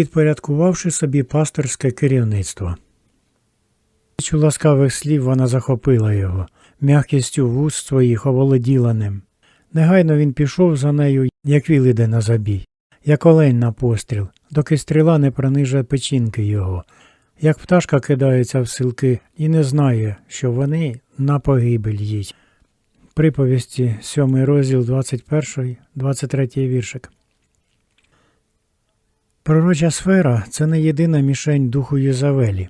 підпорядкувавши собі пасторське керівництво. Тисячу ласкавих слів вона захопила його, м'якістю вуст своїх оволоділа ним. Негайно він пішов за нею, як віл іде на забій, як олень на постріл, доки стріла не пронижує печінки його, як пташка кидається в силки і не знає, що вони на погибель їдь. Приповісті 7 розділ 21, 23 віршик. Пророча сфера це не єдина мішень духу Єзавелі.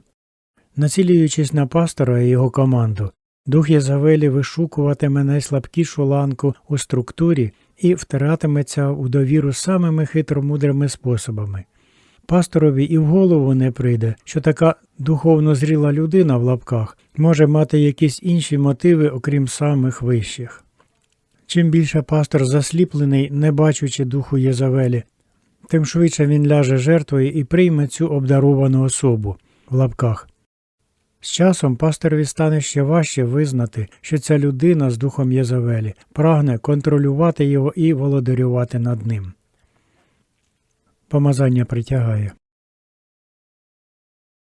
Націлюючись на пастора і його команду, дух Єзавелі вишукуватиме найслабкішу ланку у структурі і втиратиметься у довіру самими хитромудрими способами. Пасторові і в голову не прийде, що така духовно зріла людина в лапках може мати якісь інші мотиви, окрім самих вищих. Чим більше пастор засліплений, не бачучи духу Єзавелі, тим швидше він ляже жертвою і прийме цю обдаровану особу в лапках. З часом пасторові стане ще важче визнати, що ця людина з духом Єзавелі прагне контролювати його і володарювати над ним. Помазання притягає.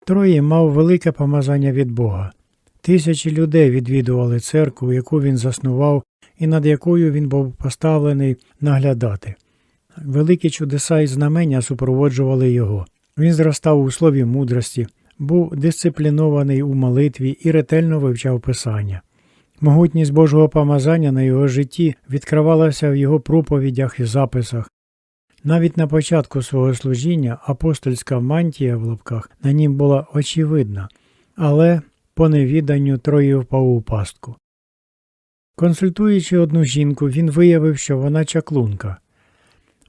Троє мав велике помазання від Бога. Тисячі людей відвідували церкву, яку він заснував і над якою він був поставлений наглядати. Великі чудеса і знамення супроводжували його. Він зростав у слові мудрості, був дисциплінований у молитві і ретельно вивчав Писання. Могутність Божого помазання на його житті відкривалася в його проповідях і записах. Навіть на початку свого служіння апостольська мантія в лапках на нім була очевидна, але по невіданню троє впав у пастку. Консультуючи одну жінку, він виявив, що вона чаклунка.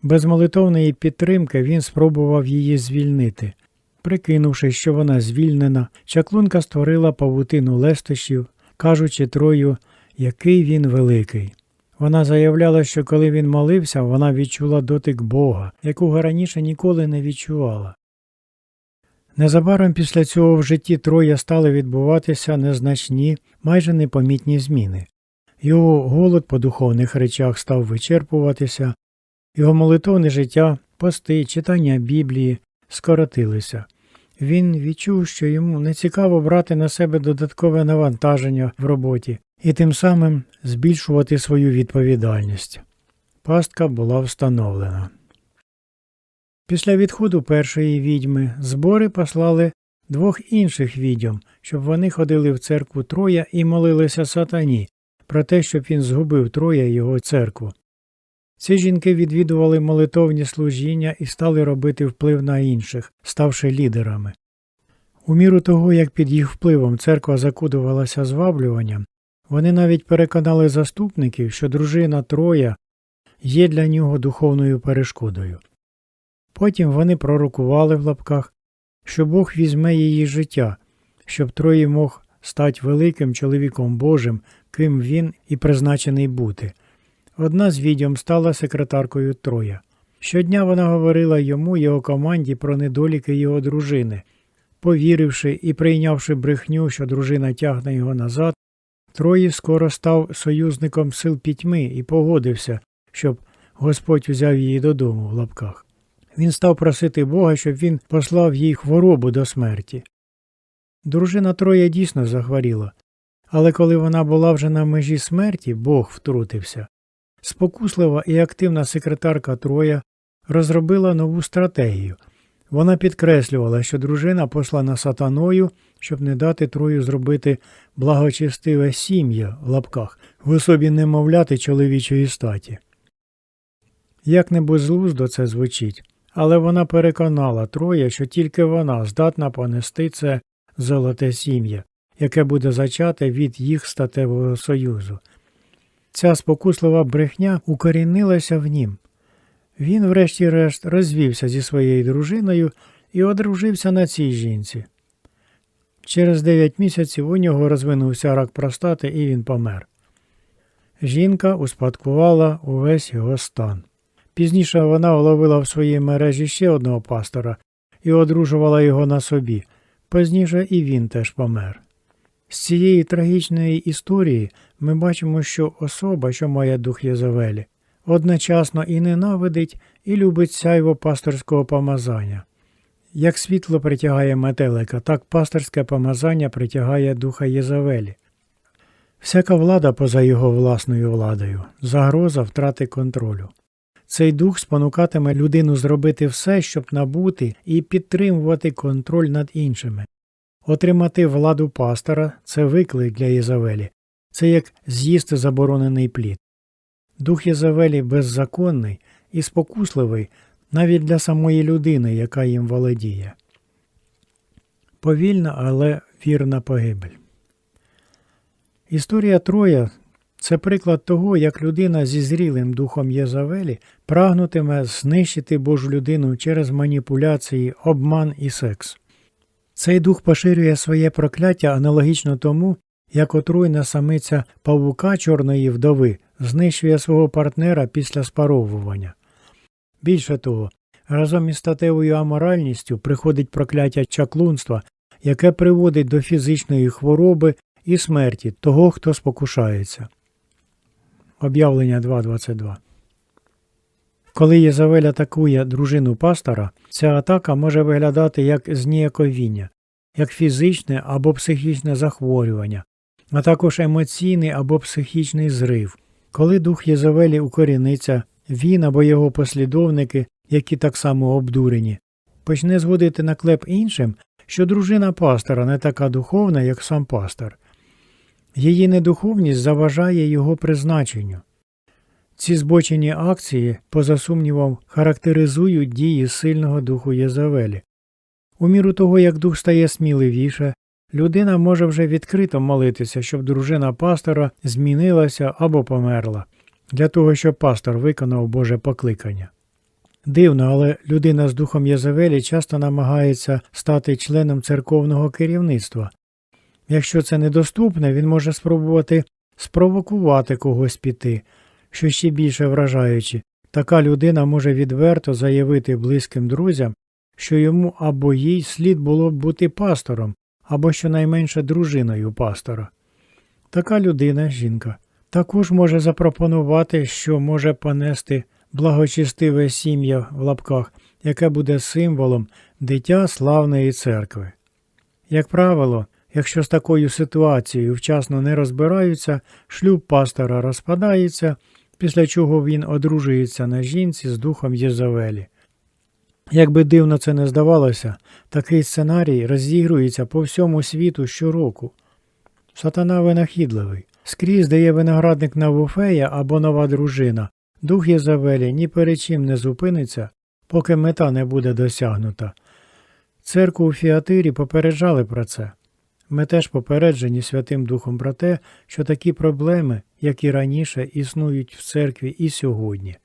Без молитовної підтримки він спробував її звільнити. Прикинувши, що вона звільнена, чаклунка створила павутину лестощів, кажучи трою, який він великий. Вона заявляла, що коли він молився, вона відчула дотик Бога, якого раніше ніколи не відчувала. Незабаром після цього в житті Троя стали відбуватися незначні, майже непомітні зміни. Його голод по духовних речах став вичерпуватися, його молитовне життя, пости, читання Біблії скоротилися. Він відчув, що йому не цікаво брати на себе додаткове навантаження в роботі і тим самим збільшувати свою відповідальність. Пастка була встановлена. Після відходу першої відьми збори послали двох інших відьом, щоб вони ходили в церкву Троя і молилися сатані про те, щоб він згубив Троя його церкву. Ці жінки відвідували молитовні служіння і стали робити вплив на інших, ставши лідерами. У міру того, як під їх впливом церква закудувалася зваблюванням, вони навіть переконали заступників, що дружина Троя є для нього духовною перешкодою. Потім вони пророкували в лапках, що Бог візьме її життя, щоб Троє мог стати великим чоловіком Божим, ким він і призначений бути. Одна з відьом стала секретаркою Троя. Щодня вона говорила йому і його команді про недоліки його дружини. Повіривши і прийнявши брехню, що дружина тягне його назад, Трої скоро став союзником сил пітьми і погодився, щоб Господь узяв її додому в лапках. Він став просити Бога, щоб він послав їй хворобу до смерті. Дружина Троя дійсно захворіла, але коли вона була вже на межі смерті, Бог втрутився. Спокуслива і активна секретарка Троя розробила нову стратегію. Вона підкреслювала, що дружина послана сатаною, щоб не дати Трою зробити благочестиве сім'я в лапках в особі немовляти чоловічої статі. Як не безглуздо це звучить, але вона переконала Троя, що тільки вона здатна понести це золоте сім'я, яке буде зачате від їх статевого союзу. Ця спокуслива брехня укорінилася в нім. Він, врешті-решт, розвівся зі своєю дружиною і одружився на цій жінці. Через дев'ять місяців у нього розвинувся рак простати і він помер. Жінка успадкувала увесь його стан. Пізніше вона вловила в своїй мережі ще одного пастора і одружувала його на собі. Пізніше і він теж помер. З цієї трагічної історії ми бачимо, що особа, що має дух Єзавелі, одночасно і ненавидить, і любить сяйво пасторського помазання. Як світло притягає метелика, так пасторське помазання притягає духа Єзавелі. Всяка влада поза його власною владою, загроза втрати контролю. Цей дух спонукатиме людину зробити все, щоб набути і підтримувати контроль над іншими. Отримати владу пастора це виклик для Єзавелі, це як з'їсти заборонений плід. Дух Єзавелі беззаконний і спокусливий навіть для самої людини, яка їм володіє. Повільна, але вірна погибель. Історія Троя це приклад того, як людина зі зрілим духом Єзавелі прагнутиме знищити Божу людину через маніпуляції, обман і секс. Цей дух поширює своє прокляття аналогічно тому, як отруйна самиця павука чорної вдови знищує свого партнера після спаровування. Більше того, разом із статевою аморальністю приходить прокляття чаклунства, яке приводить до фізичної хвороби і смерті того, хто спокушається. Об'явлення 2.22 Коли Єзавель атакує дружину пастора, ця атака може виглядати як зніяковіння, як фізичне або психічне захворювання, а також емоційний або психічний зрив. Коли дух Єзавелі укоріниться, він або його послідовники, які так само обдурені, почне зводити наклеп іншим, що дружина пастора не така духовна, як сам пастор. Її недуховність заважає його призначенню. Ці збочені акції, поза сумнівом, характеризують дії сильного духу Єзавелі. У міру того, як дух стає сміливіше, людина може вже відкрито молитися, щоб дружина пастора змінилася або померла, для того, щоб пастор виконав Боже покликання. Дивно, але людина з духом Єзавелі часто намагається стати членом церковного керівництва. Якщо це недоступне, він може спробувати спровокувати когось піти, що ще більше вражаючи, така людина може відверто заявити близьким друзям, що йому або їй слід було б бути пастором, або щонайменше дружиною пастора. Така людина, жінка, також може запропонувати, що може понести благочестиве сім'я в лапках, яке буде символом дитя славної церкви. Як правило, якщо з такою ситуацією вчасно не розбираються, шлюб пастора розпадається, після чого він одружується на жінці з духом Єзавелі. Як би дивно це не здавалося, такий сценарій розігрується по всьому світу щороку. Сатана винахідливий. Скрізь де є виноградник Навуфея або нова дружина, дух Єзавелі ні перед чим не зупиниться, поки мета не буде досягнута. Церкву у Фіатирі попереджали про це. Ми теж попереджені Святим Духом про те, що такі проблеми, як і раніше, існують в церкві і сьогодні.